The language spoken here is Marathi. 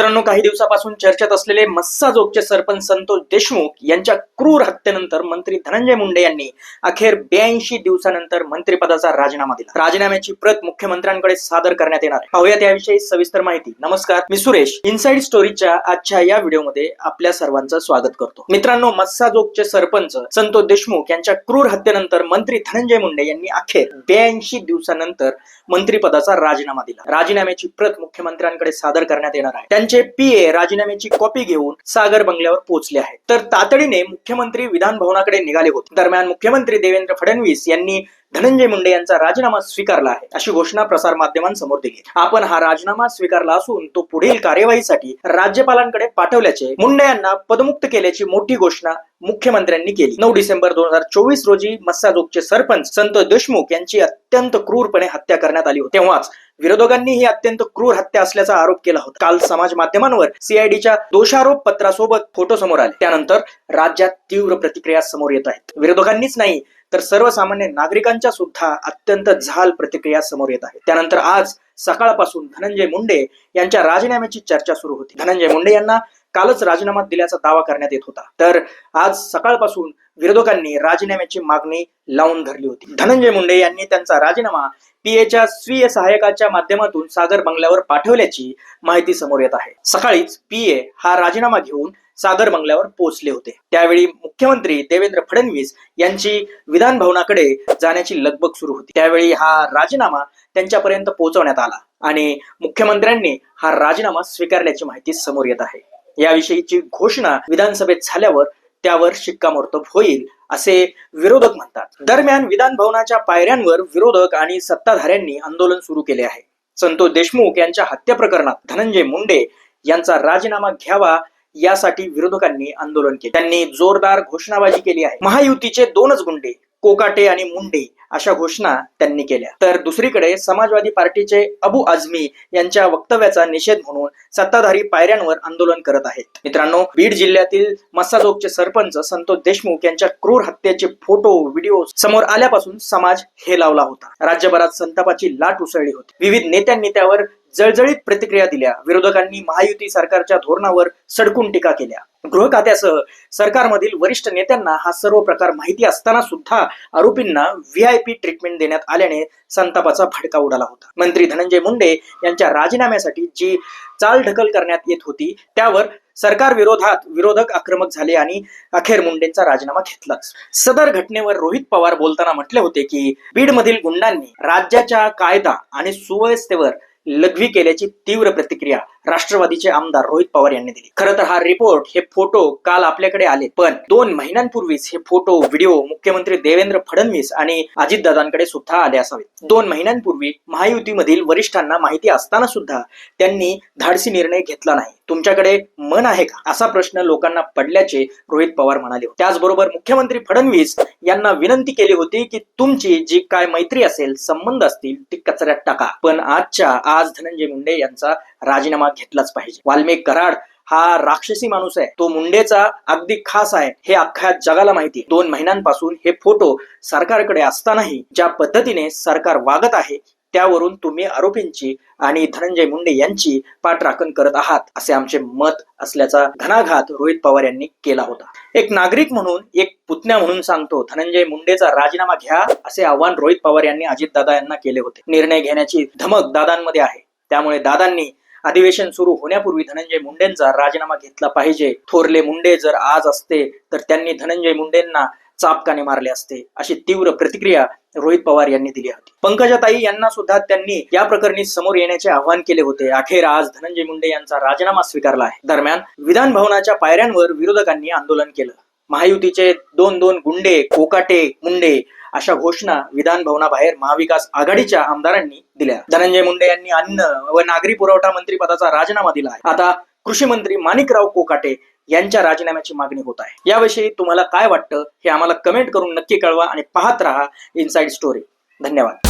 मित्रांनो काही दिवसापासून चर्चेत असलेले मस्साजोगचे सरपंच संतोष देशमुख यांच्या क्रूर हत्येनंतर मंत्री धनंजय मुंडे यांनी अखेर ब्याऐंशी दिवसानंतर मंत्रिपदाचा राजीनामा दिला. राजीनाम्याची प्रत मुख्यमंत्र्यांकडे सादर करण्यात येणार पाहूया त्याविषयी सविस्तर माहिती. नमस्कार मी सुरेश. इनसाइड स्टोरीच्या आजच्या या व्हिडिओमध्ये आपल्या सर्वांचं स्वागत करतो. मित्रांनो मस्साजोगचे सरपंच संतोष देशमुख यांच्या क्रूर हत्येनंतर मंत्री धनंजय मुंडे यांनी अखेर ब्याऐंशी दिवसानंतर मंत्रिपदाचा राजीनामा दिला. राजीनाम्याची प्रत मुख्यमंत्र्यांकडे सादर करण्यात येणार आहे. त्यांचे पीए राजीनाम्याची कॉपी घेऊन सागर बंगल्यावर पोहोचले आहेत. तर तातडीने मुख्यमंत्री विधान भवनाकडे निघाले होते. दरम्यान मुख्यमंत्री देवेंद्र फडणवीस यांनी धनंजय मुंडे यांचा राजीनामा स्वीकारला आहे अशी घोषणा प्रसार माध्यमांसमोर दिली आपण हा राजीनामा स्वीकारला असून तो पुढील कार्यवाहीसाठी राज्यपालांकडे पाठवल्याचे मुंडे यांना पदमुक्त केल्याची मोठी घोषणा मुख्यमंत्र्यांनी केली. नऊ डिसेंबर दोन हजार चोवीस रोजी मस्साजोगचे सरपंच संतोष देशमुख यांची अत्यंत क्रूरपणे हत्या करण्यात आली होती. तेव्हाच विरोधकांनी ही अत्यंत क्रूर हत्या असल्याचा आरोप केला होता. काल समाज माध्यमांवर सीआयडीच्या दोषारोप पत्रासोबत फोटो समोर आले. त्यानंतर राज्यात तीव्र प्रतिक्रिया समोर येत आहेत. विरोधकांनीच नाही तर सर्वसामान्य नागरिकांच्या सुद्धा अत्यंत झाल प्रतिक्रिया समोर येत आहे. त्यानंतर आज सकाळपासून धनंजय मुंडे यांच्या राजीनाम्याची चर्चा सुरू होती. धनंजय मुंडे यांना कालच राजीनामा दिल्याचा दावा करण्यात येत होता. तर आज सकाळपासून विरोधकांनी राजीनाम्याची मागणी लावून धरली होती. धनंजय मुंडे यांनी त्यांचा राजीनामा पीएच्या स्वीय सहाय्यकाच्या माध्यमातून सागर बंगल्यावर पाठवल्याची माहिती समोर येत आहे. सकाळीच पीए हा राजीनामा घेऊन सागर बंगल्यावर पोहोचले होते. त्यावेळी मुख्यमंत्री देवेंद्र फडणवीस यांची विधान भवनाकडे जाण्याची लगबग सुरू होती. त्यावेळी हा राजीनामा त्यांच्यापर्यंत पोहोचवण्यात आला आणि मुख्यमंत्र्यांनी हा राजीनामा स्वीकारल्याची माहिती समोर येत आहे. याविषयीची घोषणा विधानसभेत झाल्यावर त्यावर शिक्कामोर्तब होईल असे विरोधक म्हणतात. दरम्यान विधान भवनाच्या पायऱ्यांवर विरोधक आणि सत्ताधाऱ्यांनी आंदोलन सुरू केले आहे. संतोष देशमुख यांच्या हत्या प्रकरणात धनंजय मुंडे यांचा राजीनामा घ्यावा यासाठी विरोधकांनी आंदोलन केले. त्यांनी जोरदार घोषणाबाजी केली आहे. महायुतीचे दोनच गुंडे कोकाटे आणि मुंडे अशा घोषणा त्यांनी केल्या. तर दुसरीकडे समाजवादी पार्टीचे अबू आझमी यांच्या वक्तव्याचा निषेध म्हणून सत्ताधारी पायऱ्यांवर आंदोलन करत आहेत. मित्रांनो बीड जिल्ह्यातील मस्साजोगचे सरपंच संतोष देशमुख यांच्या क्रूर हत्येचे फोटो व्हिडिओ समोर आल्यापासून समाज हे लावला होता. राज्यभरात संतापाची लाट उसळली होती. विविध नेत्यांनी त्यावर जळजळीत प्रतिक्रिया दिल्या. विरोधकांनी महायुती सरकारच्या धोरणावर सडकून टीका केल्या. गृह खात्यासह सरकारमधील वरिष्ठ नेत्यांना हा सर्व प्रकार माहिती असताना सुद्धा आरोपींना व्हीआयपी ट्रीटमेंट देण्यात आल्याने संतापाचा फडका उडाला होता. मंत्री धनंजय मुंडे यांच्या राजीनाम्यासाठी जी चालढकल करण्यात येत होती त्यावर सरकार विरोधात विरोधक आक्रमक झाले आणि अखेर मुंडेंचा राजीनामा घेतलाच. सदर घटनेवर रोहित पवार बोलताना म्हटले होते की बीडमधील गुंडांनी राज्याच्या कायदा आणि सुव्यवस्थेवर लघवी केल्याची तीव्र प्रतिक्रिया राष्ट्रवादीचे आमदार रोहित पवार यांनी दिली. खरं तर हा रिपोर्ट हे फोटो काल आपल्याकडे आले. पण दोन महिन्यांपूर्वीच हे फोटो व्हिडिओ मुख्यमंत्री देवेंद्र फडणवीस आणि अजितदादांकडे सुद्धा आले असावेत. दोन महिन्यांपूर्वी महायुतीमधील वरिष्ठांना माहिती असताना सुद्धा त्यांनी धाडसी निर्णय घेतला नाही. तुमच्याकडे मन आहे का? असा प्रश्न लोकांना पडल्याचे रोहित पवार म्हणाले त्याचबरोबर मुख्यमंत्री फडणवीस यांना विनंती केली होती की तुमची जी काय मैत्री असेल संबंध असतील ती कचऱ्यात टाका. पण आजच्या आज धनंजय मुंडे यांचा राजीनामा घेतलाच पाहिजे. वाल्मिक कराड हा राक्षसी माणूस आहे. तो मुंडेचा अगदी खास आहे. हे अख्ख्या जगाला माहिती दोन महिन्यांपासून हे फोटो सरकारकडे असतानाही ज्या पद्धतीने सरकार वागत आहे त्यावरून तुम्ही आरोपींची आणि धनंजय मुंडे यांची पाठराखण करत आहात असे आमचे मत असल्याचा घणाघात रोहित पवार यांनी केला होता. एक नागरिक म्हणून एक पुतण्या म्हणून सांगतो धनंजय मुंडेचा राजीनामा घ्या असे आव्हान रोहित पवार यांनी अजितदादा यांना केले होते. निर्णय घेण्याची धमक दादांमध्ये आहे. त्यामुळे दादांनी अधिवेशन सुरू होण्यापूर्वी धनंजय मुंडेंचा राजीनामा घेतला पाहिजे. थोरले मुंडे जर आज असते तर त्यांनी धनंजय मुंडेंना चापकाने मारले असते. अशी तीव्र प्रतिक्रिया रोहित पवार यांनी दिली होती. पंकजाताई यांना सुद्धा त्यांनी या प्रकरणी समोर येण्याचे आवाहन केले होते. अखेर आज धनंजय मुंडे यांचा राजीनामा स्वीकारला आहे. दरम्यान विधान भवनाच्या पायऱ्यांवर विरोधकांनी आंदोलन केलं. महायुतीचे दोन दोन गुंडे कोकाटे मुंडे अशा घोषणा विधान भवनाबाहेर महाविकास आघाडीच्या आमदारांनी दिल्या. धनंजय मुंडे यांनी अन्न व नागरी पुरवठा मंत्री पदाचा राजीनामा दिला आहे. आता कृषी मंत्री माणिकराव कोकाटे यांच्या राजीनाम्याची मागणी होत आहे. याविषयी तुम्हाला काय वाटतं हे आम्हाला कमेंट करून नक्की कळवा आणि पाहत राहा इनसाइड स्टोरी धन्यवाद.